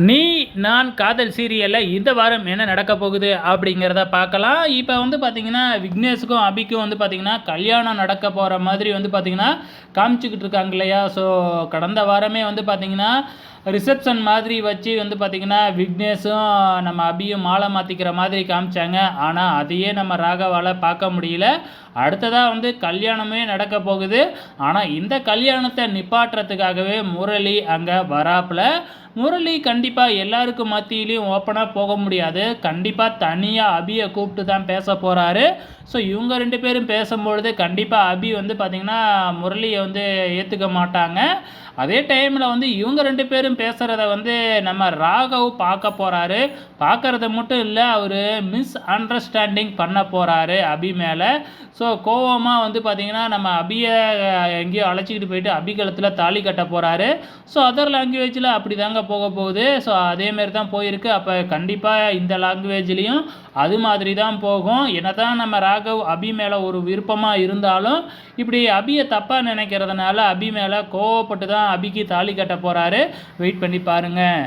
நீ நான் காதல் சீரியலில் இந்த வாரம் என்ன நடக்க போகுது அப்படிங்கிறத பார்க்கலாம். இப்போ வந்து பார்த்தீங்கன்னா விக்னேஷுக்கும் அபிக்கும் வந்து பார்த்திங்கன்னா கல்யாணம் நடக்க போகிற மாதிரி வந்து பார்த்திங்கன்னா காமிச்சிக்கிட்டு இருக்காங்க இல்லையா? ஸோ கடந்த வாரமே வந்து பார்த்திங்கன்னா ரிசப்ஷன் மாதிரி வச்சு வந்து பார்த்திங்கன்னா விக்னேஷும் நம்ம அபியும் மாலை மாற்றிக்கிற மாதிரி காமிச்சாங்க. ஆனால் அதையே நம்ம ராகவால் பார்க்க முடியல. அடுத்ததாக வந்து கல்யாணமே நடக்க போகுது. ஆனால் இந்த கல்யாணத்தை நிப்பாட்டுறதுக்காகவே முரளி அங்கே வராப்பில். முரளி கண்டிப்பாக எல்லாருக்கும் மத்தியிலையும் ஓப்பனாக போக முடியாது. கண்டிப்பாக தனியாக அபியை கூப்பிட்டு தான் பேச போகிறாரு ஸோ இவங்க ரெண்டு பேரும் பேசும்பொழுது கண்டிப்பாக அபி வந்து பார்த்திங்கன்னா முரளியை வந்து ஏற்றுக்க மாட்டாங்க. அதே டைமில் வந்து இவங்க ரெண்டு பேரும் பேசுகிறத வந்து நம்ம ராகவ் பார்க்க போகிறாரு பார்க்குறது மட்டும் இல்லை அவர் மிஸ் அண்டர்ஸ்டாண்டிங் பண்ண போகிறாரு அபி மேலே. ஸோ கோவமாக வந்து பார்த்திங்கன்னா நம்ம அபியை எங்கேயோ அழைச்சிக்கிட்டு போயிட்டு அபிகலத்தில் தாலி கட்ட போகிறாரு ஸோ அதர் லாங்குவேஜில் அப்படி தாங்க போக போகுது. ஸோ அதேமாரி தான் போயிருக்கு. அப்போ கண்டிப்பாக இந்த லாங்குவேஜ்லேயும் அது மாதிரி தான் போகும். என்ன தான் நம்ம ராகவ் அபி மேலே ஒரு விருப்பமாக இருந்தாலும் இப்படி அபியை தப்பாக நினைக்கிறதுனால அபி மேலே கோவப்பட்டு தான் அபிக்கு தாலி கட்ட போகிறாரு வெயிட் பண்ணி பாருங்கள்